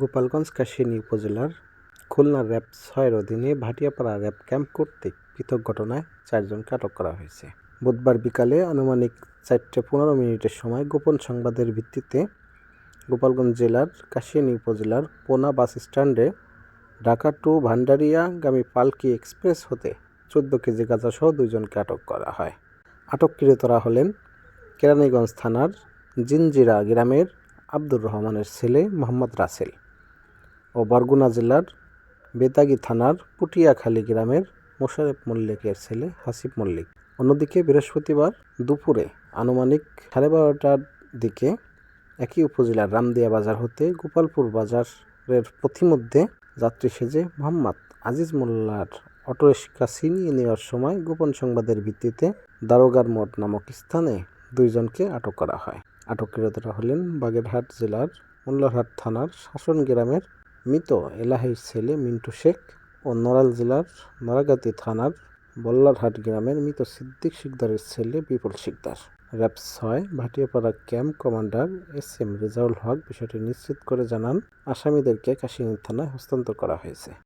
গোপালগঞ্জ কাশিয়ানী উপজেলার খুলনা র্যাব ছয়ের অধীনে ভাটিয়াপাড়া র্যাব ক্যাম্প কর্তৃক পৃথক ঘটনায় চারজনকে আটক করা হয়েছে। বুধবার বিকালে আনুমানিক চারটে পনেরো মিনিটের সময় গোপন সংবাদের ভিত্তিতে গোপালগঞ্জ জেলার কাশিয়ানী উপজেলার পোনা বাস স্ট্যান্ডে ঢাকা টু ভান্ডারিয়াগামী পালকি এক্সপ্রেস হতে চোদ্দ কেজি গাঁজাসহ দুইজনকে আটক করা হয়। আটককৃতরা হলেন কেরানীগঞ্জ থানার জিনজিরা গ্রামের আব্দুর রহমানের ছেলে মোহাম্মদ রাসেল। ও বরগুনা জেলার বেতাগী থানার পুটিয়াখালী গ্রামের মোশারেফ মল্লিকের ছেলে হাসিব মল্লিক। অন্যদিকে বৃহস্পতিবার দুপুরে আনুমানিক সাড়ে বারোটার দিকে একই উপজেলার রামদিয়া বাজার হতে গোপালপুর বাজারের পথিমধ্যে যাত্রী সেজে মোহাম্মদ আজিজ মোল্লার অটোরিক্সা ছিনিয়ে নেওয়ার সময় গোপন সংবাদের ভিত্তিতে দারোগার মোড় নামক স্থানে দুইজনকে আটক করা হয়। আটককৃতরা হলেন বাগেরহাট জেলার মোল্লারহাট থানার শাসন গ্রামের মৃত এলাহির ছেলে মিন্টু শেখ ও নড়াল জেলার নড়াগাতি থানার বল্লারহাট গ্রামের মৃত সিদ্দিক শিকদারের ছেলে বিপুল শিকদার। র্যাব ছয়, Bhatiapara camp commander S M Rezaul Haque বিষয়টি নিশ্চিত করে জানান, আসামিদেরকে কাশিনী থানায় হস্তান্তর করা হয়েছে।